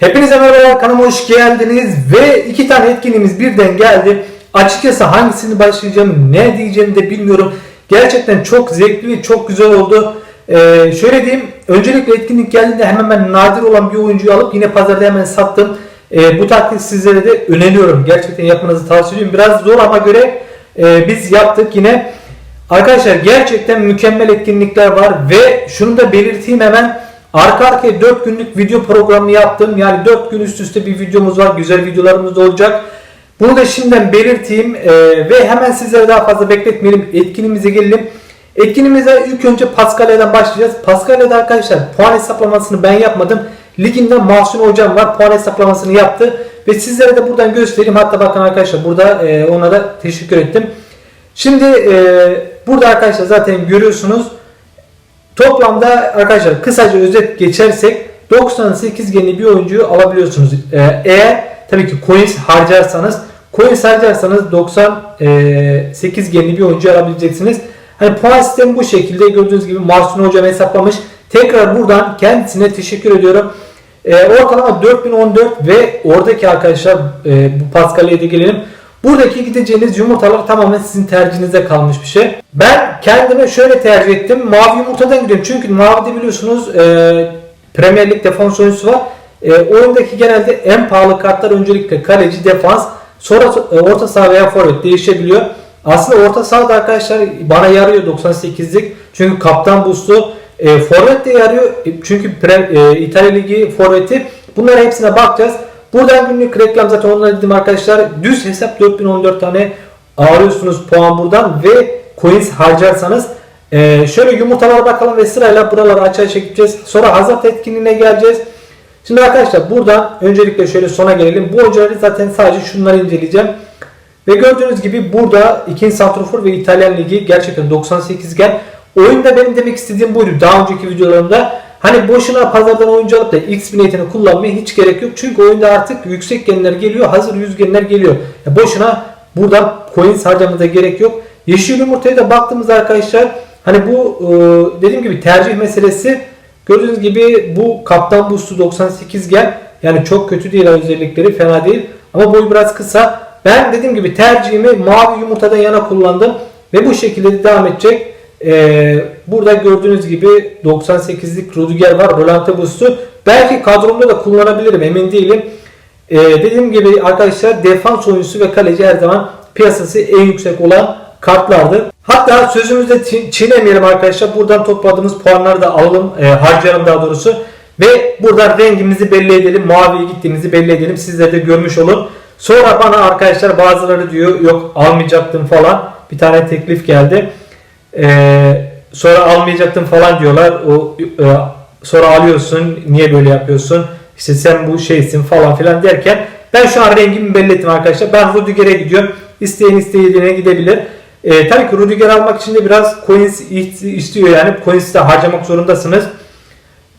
Hepinize merhaba kanalıma hoş geldiniz ve iki tane etkinliğimiz birden geldi. Açıkçası hangisini başlayacağım ne diyeceğimi de bilmiyorum. Gerçekten çok zevkli ve çok güzel oldu. Ee, şöyle diyeyim öncelikle etkinlik geldiğinde hemen ben nadir olan bir oyuncuyu alıp yine pazarda hemen sattım. Ee, bu taktiği sizlere de öneriyorum. Gerçekten yapmanızı tavsiye ediyorum. Biraz zor ama göre e, biz yaptık yine. Arkadaşlar gerçekten mükemmel etkinlikler var ve şunu da belirteyim hemen. Arka arkaya 4 günlük video programı yaptım. Yani 4 gün üst üste bir videomuz var. Güzel videolarımız da olacak. Bunu da şimdiden belirteyim Ee, ve hemen sizlere daha fazla bekletmeyelim. Etkinliğimize gelelim. Etkinliğimize ilk önce Paskalya'dan başlayacağız. Paskalya'da arkadaşlar puan hesaplamasını ben yapmadım. Liginde Mahsun hocam var. Puan hesaplamasını yaptı. Ve sizlere de buradan göstereyim. Hatta bakın arkadaşlar burada e, ona da teşekkür ettim. Şimdi e, burada arkadaşlar zaten görüyorsunuz. Toplamda arkadaşlar kısaca özet geçersek 98 genli bir oyuncuyu alabiliyorsunuz. Ee, eğer tabii ki coins harcarsanız coins harcarsanız 98 genli bir oyuncu alabileceksiniz. Hani puan sistemi bu şekilde gördüğünüz gibi Marsun hocam hesaplamış. Tekrar buradan kendisine teşekkür ediyorum. Ee, ortalama 4014 ve oradaki arkadaşlar e, bu Pascal'e de gelelim. Buradaki gideceğiniz yumurtalar tamamen sizin tercihinize kalmış bir şey. Ben kendime şöyle tercih ettim. Mavi yumurtadan gidiyorum. Çünkü mavide biliyorsunuz e, Premier Lig defans oyuncusu var. E, oyundaki genelde en pahalı kartlar öncelikle kaleci, defans, sonra e, orta saha veya forvet değişebiliyor. Aslında orta sahada arkadaşlar bana yarıyor 98'lik. Çünkü kaptan boost'u e, forvet de yarıyor. E, çünkü pre, e, İtalya Ligi forveti. Bunlara hepsine bakacağız. Buradan günlük reklam zaten onlara dedim arkadaşlar. Düz hesap 4014 tane alıyorsunuz puan buradan ve coins harcarsanız ee, şöyle yumurtalara bakalım ve sırayla buraları açığa çekeceğiz. Sonra hazat etkinliğine geleceğiz. Şimdi arkadaşlar buradan öncelikle şöyle sona gelelim. Bu oyuncuları zaten sadece şunları inceleyeceğim. Ve gördüğünüz gibi burada ikinci santrofor ve İtalyan Ligi gerçekten 98 gen. Oyunda benim demek istediğim buydu. Daha önceki videolarımda Hani boşuna pazardan oyuncu alıp da X biletini kullanmaya hiç gerek yok. Çünkü oyunda artık yüksek genler geliyor. Hazır 100 genler geliyor. Ya boşuna buradan coins harcamada gerek yok. Yeşil yumurtaya da baktığımızda arkadaşlar hani bu e, dediğim gibi tercih meselesi gördüğünüz gibi bu kaptan boost'u 98 gel. Yani çok kötü değil özellikleri fena değil. Ama boyu biraz kısa. Ben dediğim gibi tercihimi mavi yumurtadan yana kullandım. Ve bu şekilde de devam edecek. Ee, burada gördüğünüz gibi 98'lik Rudiger var. Rolante Boost'u. Belki kadromda da kullanabilirim emin değilim. Ee, dediğim gibi arkadaşlar defans oyuncusu ve kaleci her zaman piyasası en yüksek olan kartlardır. Hatta sözümüzde çi- çiğnemeyelim arkadaşlar. Buradan topladığımız puanları da alalım. E, harcayalım daha doğrusu. Ve buradan rengimizi belli edelim. Maviye gittiğimizi belli edelim. Sizler de görmüş olun. Sonra bana arkadaşlar bazıları diyor yok almayacaktım falan. Bir tane teklif geldi. Ee, sonra almayacaktım falan diyorlar. O e, sonra alıyorsun. Niye böyle yapıyorsun? İşte sen bu şeysin falan filan derken ben şu an rengimi belli ettim arkadaşlar. Ben Rudiger'e gidiyorum. İsteyen istediğine gidebilir. Ee, tabii ki Rudiger almak için de biraz coins istiyor yani. Coins de harcamak zorundasınız.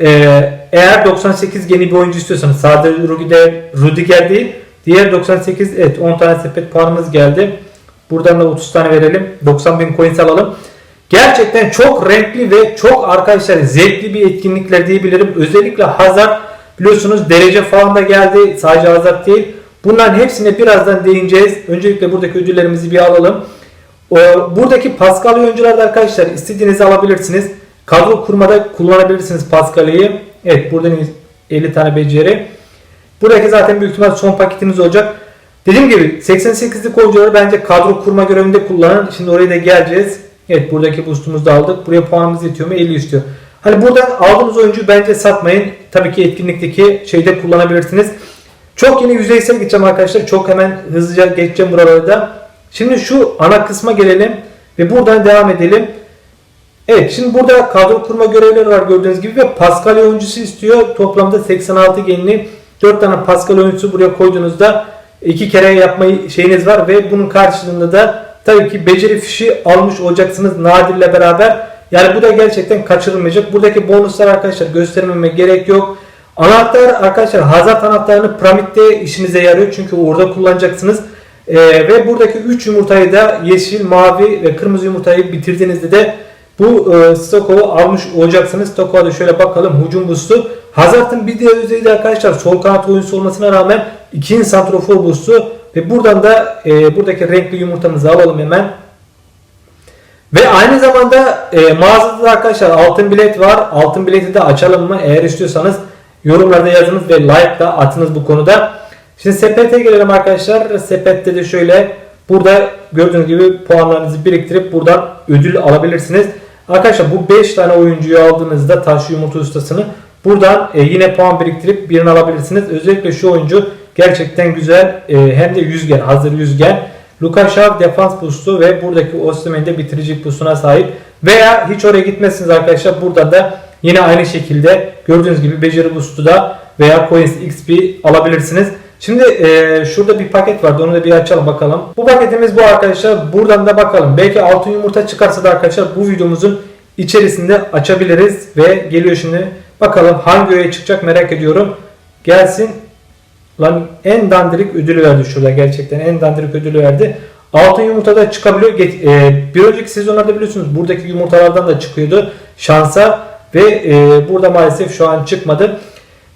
Ee, eğer 98 yeni bir oyuncu istiyorsanız sadece Rudiger, Rudiger değil diğer 98 evet 10 tane sepet puanımız geldi. Buradan da 30 tane verelim. 90 bin coins alalım. Gerçekten çok renkli ve çok arkadaşlar zevkli bir etkinlikler diyebilirim. Özellikle Hazard biliyorsunuz derece falan da geldi. Sadece Hazard değil. Bunların hepsine birazdan değineceğiz. Öncelikle buradaki ödüllerimizi bir alalım. Buradaki Pascal oyuncularda arkadaşlar istediğinizi alabilirsiniz. Kadro kurmada kullanabilirsiniz Pascal'ı. Evet buradan 50 tane beceri. Buradaki zaten büyük ihtimal son paketimiz olacak. Dediğim gibi 88'lik oyuncuları bence kadro kurma görevinde kullanın. Şimdi oraya da geleceğiz. Evet buradaki boostumuzu da aldık. Buraya puanımız yetiyor mu? 50 istiyor. Hani buradan aldığınız oyuncuyu bence satmayın. Tabii ki etkinlikteki şeyde kullanabilirsiniz. Çok yine yüzeysel geçeceğim arkadaşlar. Çok hemen hızlıca geçeceğim buraları da. Şimdi şu ana kısma gelelim ve buradan devam edelim. Evet şimdi burada kadro kurma görevleri var gördüğünüz gibi ve Pascal oyuncusu istiyor. Toplamda 86 genli 4 tane Pascal oyuncusu buraya koyduğunuzda iki kere yapmayı şeyiniz var ve bunun karşılığında da tabii ki beceri fişi almış olacaksınız Nadir'le beraber. Yani bu da gerçekten kaçırılmayacak. Buradaki bonuslar arkadaşlar göstermeme gerek yok. Anahtar arkadaşlar Hazard anahtarını Pramit'te işinize yarıyor. Çünkü orada kullanacaksınız. Ee, ve buradaki 3 yumurtayı da yeşil, mavi ve kırmızı yumurtayı bitirdiğinizde de bu e, Stokov'u almış olacaksınız. Stokov'a da şöyle bakalım. Hücum boost'u. Hazard'ın bir diğer özelliği de arkadaşlar sol kanat oyuncusu olmasına rağmen ikinci santrofor boost'u ve buradan da e, buradaki renkli yumurtamızı alalım hemen. Ve aynı zamanda e, mağazada da arkadaşlar altın bilet var. Altın bileti de açalım mı? Eğer istiyorsanız yorumlarda yazınız ve like da atınız bu konuda. Şimdi sepete gelelim arkadaşlar. Sepette de şöyle burada gördüğünüz gibi puanlarınızı biriktirip buradan ödül alabilirsiniz. Arkadaşlar bu 5 tane oyuncuyu aldığınızda taş yumurta ustasını buradan e, yine puan biriktirip birini alabilirsiniz. Özellikle şu oyuncu gerçekten güzel e, hem de yüzgen hazır yüzgen. Lukaşav defans boost'u ve buradaki Osimhen de bitiricilik boost'una sahip. Veya hiç oraya gitmezsiniz arkadaşlar. Burada da yine aynı şekilde gördüğünüz gibi beceri boost'u da veya Coins XP alabilirsiniz. Şimdi e, şurada bir paket vardı. Onu da bir açalım bakalım. Bu paketimiz bu arkadaşlar. Buradan da bakalım. Belki altın yumurta çıkarsa da arkadaşlar bu videomuzun içerisinde açabiliriz. Ve geliyor şimdi. Bakalım hangi öğe çıkacak merak ediyorum. Gelsin. Lan en dandirik ödülü verdi şurada gerçekten en dandirik ödülü verdi. Altın yumurta da çıkabiliyor. E, bir önceki sezonlarda biliyorsunuz buradaki yumurtalardan da çıkıyordu şansa ve e, burada maalesef şu an çıkmadı.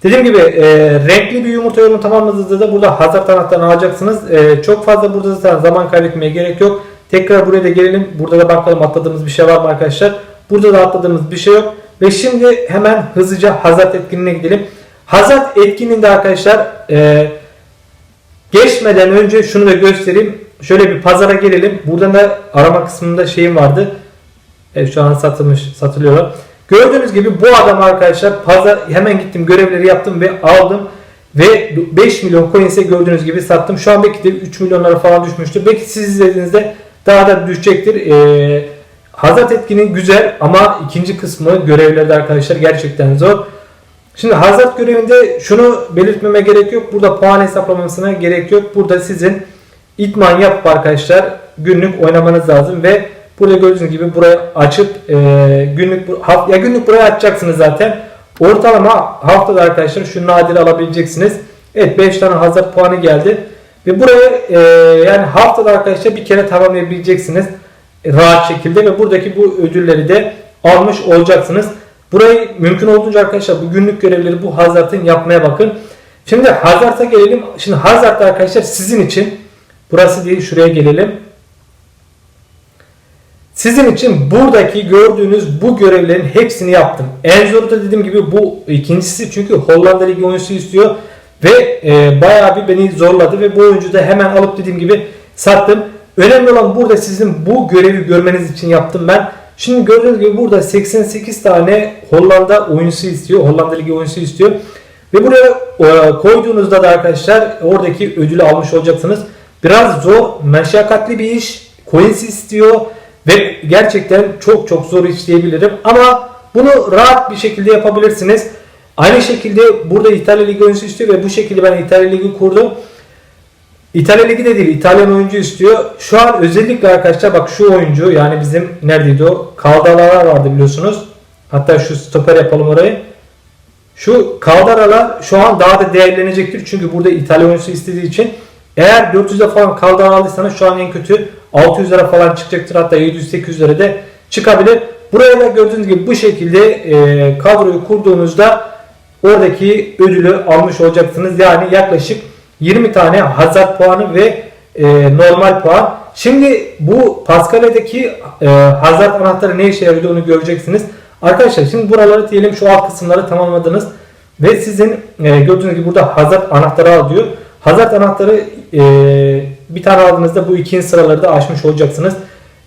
Dediğim gibi e, renkli bir yumurta yorum tamamladığınızda da burada hazır anahtarını alacaksınız. Çok fazla burada zaten zaman kaybetmeye gerek yok. Tekrar buraya da gelelim. Burada da bakalım atladığımız bir şey var mı arkadaşlar. Burada da atladığımız bir şey yok. Ve şimdi hemen hızlıca hazard etkinliğine gidelim. Hazard etkinliğinde arkadaşlar e, geçmeden önce şunu da göstereyim. Şöyle bir pazara gelelim. Buradan da arama kısmında şeyim vardı. Evet, şu an satılmış, satılıyorlar. Gördüğünüz gibi bu adam arkadaşlar pazar hemen gittim görevleri yaptım ve aldım. Ve 5 milyon coins'e gördüğünüz gibi sattım. Şu an belki de 3 milyonlara falan düşmüştür. Belki siz izlediğinizde daha da düşecektir. Ee, Hazard etkini güzel ama ikinci kısmı görevlerde arkadaşlar gerçekten zor. Şimdi Hazard görevinde şunu belirtmeme gerek yok. Burada puan hesaplamasına gerek yok. Burada sizin itman yapıp arkadaşlar günlük oynamanız lazım ve burada gördüğünüz gibi burayı açıp e, günlük ya günlük buraya açacaksınız zaten. Ortalama haftada arkadaşlar şu nadiri alabileceksiniz. Evet 5 tane Hazard puanı geldi. Ve burayı e, yani haftada arkadaşlar bir kere tamamlayabileceksiniz rahat şekilde ve buradaki bu ödülleri de almış olacaksınız. Burayı mümkün olduğunca arkadaşlar bu günlük görevleri bu Hazard'ın yapmaya bakın. Şimdi Hazard'a gelelim. Şimdi Hazard'da arkadaşlar sizin için burası değil şuraya gelelim. Sizin için buradaki gördüğünüz bu görevlerin hepsini yaptım. En zoru da dediğim gibi bu ikincisi çünkü Hollanda Ligi oyuncusu istiyor ve e, bayağı bir beni zorladı ve bu oyuncuyu da hemen alıp dediğim gibi sattım. Önemli olan burada sizin bu görevi görmeniz için yaptım ben. Şimdi gördüğünüz gibi burada 88 tane Hollanda oyuncusu istiyor. Hollanda Ligi oyuncusu istiyor. Ve buraya e, koyduğunuzda da arkadaşlar oradaki ödülü almış olacaksınız. Biraz zor, meşakkatli bir iş. Coins istiyor ve gerçekten çok çok zor iş diyebilirim. Ama bunu rahat bir şekilde yapabilirsiniz. Aynı şekilde burada İtalya Ligi oyuncusu istiyor ve bu şekilde ben İtalya Ligi kurdum. İtalya Ligi de değil İtalyan oyuncu istiyor. Şu an özellikle arkadaşlar bak şu oyuncu yani bizim neredeydi o? Kaldalalar vardı biliyorsunuz. Hatta şu stoper yapalım orayı. Şu Kaldaralar şu an daha da değerlenecektir. Çünkü burada İtalyan oyuncusu istediği için. Eğer 400'e falan Kaldara aldıysanız şu an en kötü 600 lira falan çıkacaktır. Hatta 700-800 lira da çıkabilir. Buraya da gördüğünüz gibi bu şekilde e, kadroyu kurduğunuzda oradaki ödülü almış olacaksınız. Yani yaklaşık 20 tane hazard puanı ve e, normal puan. Şimdi bu Pascal'deki e, hazard anahtarı ne işe yarıyor onu göreceksiniz. Arkadaşlar şimdi buraları diyelim şu alt kısımları tamamladınız. Ve sizin e, gördüğünüz gibi burada hazard anahtarı al diyor. Hazard anahtarı e, bir tane aldığınızda bu ikinci sıraları da açmış olacaksınız.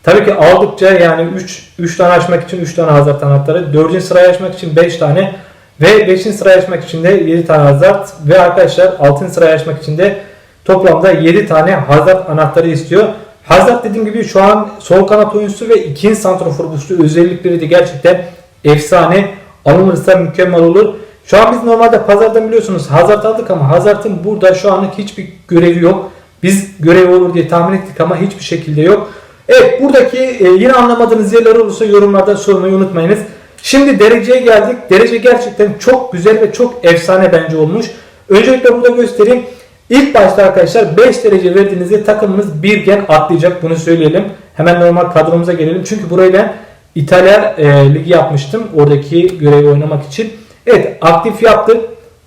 Tabii ki aldıkça yani 3 3 tane açmak için 3 tane hazard anahtarı, 4. sırayı açmak için 5 tane ve 5. sırayı açmak için de 7 tane hazard ve arkadaşlar 6. sırayı açmak için de toplamda 7 tane hazard anahtarı istiyor. Hazard dediğim gibi şu an sol kanat oyuncusu ve ikinci santrafor boost'u özellikleri de gerçekten efsane. Alınırsa mükemmel olur. Şu an biz normalde pazardan biliyorsunuz Hazard aldık ama Hazard'ın burada şu anlık hiçbir görevi yok. Biz görevi olur diye tahmin ettik ama hiçbir şekilde yok. Evet buradaki e, yine anlamadığınız yerler olursa yorumlarda sormayı unutmayınız. Şimdi dereceye geldik. Derece gerçekten çok güzel ve çok efsane bence olmuş. Öncelikle burada göstereyim. İlk başta arkadaşlar 5 derece verdiğinizde takımınız bir gen atlayacak bunu söyleyelim. Hemen normal kadromuza gelelim. Çünkü burayla İtalya e, Ligi yapmıştım. Oradaki görevi oynamak için. Evet aktif yaptık.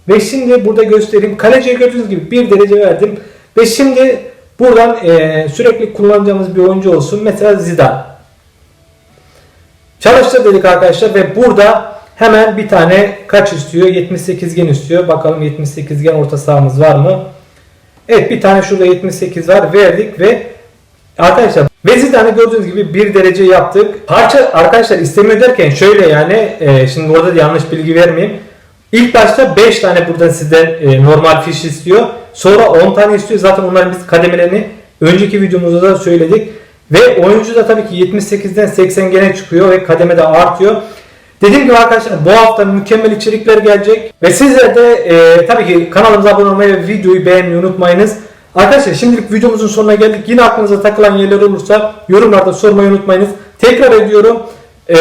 Ve şimdi burada göstereyim. Kaleciye gördüğünüz gibi bir derece verdim. Ve şimdi buradan e, sürekli kullanacağımız bir oyuncu olsun. Mesela Zidane. Çalıştır dedik arkadaşlar ve burada hemen bir tane kaç istiyor? 78 gen istiyor. Bakalım 78 gen orta sahamız var mı? Evet bir tane şurada 78 var. Verdik ve arkadaşlar ve Zidane'ı gördüğünüz gibi bir derece yaptık. Parça arkadaşlar istemiyor derken şöyle yani e, şimdi orada da yanlış bilgi vermeyeyim. İlk başta 5 tane buradan sizden e, normal fiş istiyor. Sonra 10 tane istiyor. Zaten onların biz kademelerini önceki videomuzda da söyledik. Ve oyuncu da tabii ki 78'den 80 gene çıkıyor ve kademe de artıyor. Dediğim gibi arkadaşlar bu hafta mükemmel içerikler gelecek. Ve sizler de e, tabii ki kanalımıza abone olmayı ve videoyu beğenmeyi unutmayınız. Arkadaşlar şimdilik videomuzun sonuna geldik. Yine aklınıza takılan yerler olursa yorumlarda sormayı unutmayınız. Tekrar ediyorum. e,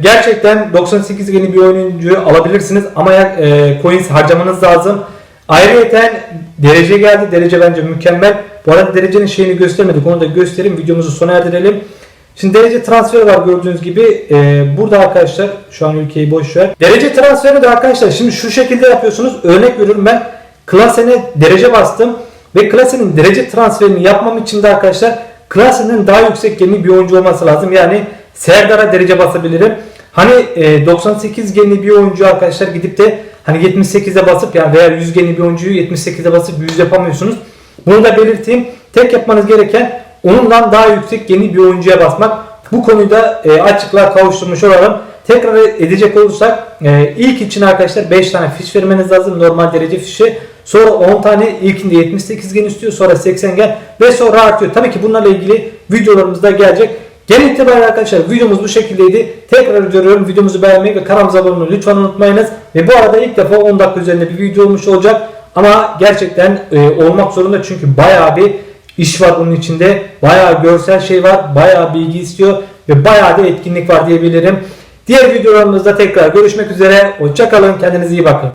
gerçekten 98 yeni bir oyuncu alabilirsiniz ama e, coins harcamanız lazım. Ayrıca derece geldi. Derece bence mükemmel. Bu arada derecenin şeyini göstermedik. Onu da göstereyim. Videomuzu sona erdirelim. Şimdi derece transferi var gördüğünüz gibi. Ee, burada arkadaşlar şu an ülkeyi boş ver. Derece transferi de arkadaşlar şimdi şu şekilde yapıyorsunuz. Örnek veriyorum ben klasene derece bastım. Ve klasenin derece transferini yapmam için de arkadaşlar klasenin daha yüksek genli bir oyuncu olması lazım. Yani Serdar'a derece basabilirim. Hani e, 98 genli bir oyuncu arkadaşlar gidip de hani 78'e basıp yani veya 100 genli bir oyuncuyu 78'e basıp 100 yapamıyorsunuz. Bunu da belirteyim. Tek yapmanız gereken onundan daha yüksek yeni bir oyuncuya basmak. Bu konuyu da e, açıklığa kavuşturmuş olalım. Tekrar edecek olursak e, ilk için arkadaşlar 5 tane fiş vermeniz lazım. Normal derece fişi. Sonra 10 tane ilkinde 78 gen istiyor. Sonra 80 gen ve sonra artıyor. Tabii ki bunlarla ilgili videolarımız da gelecek. Genel itibariyle arkadaşlar videomuz bu şekildeydi. Tekrar ediyorum videomuzu beğenmeyi ve kanalımıza abone olmayı lütfen unutmayınız. Ve bu arada ilk defa 10 dakika üzerinde bir video olmuş olacak. Ama gerçekten e, olmak zorunda çünkü bayağı bir iş var bunun içinde. Bayağı görsel şey var. Bayağı bilgi istiyor. Ve bayağı da etkinlik var diyebilirim. Diğer videolarımızda tekrar görüşmek üzere. Hoşçakalın. Kendinize iyi bakın.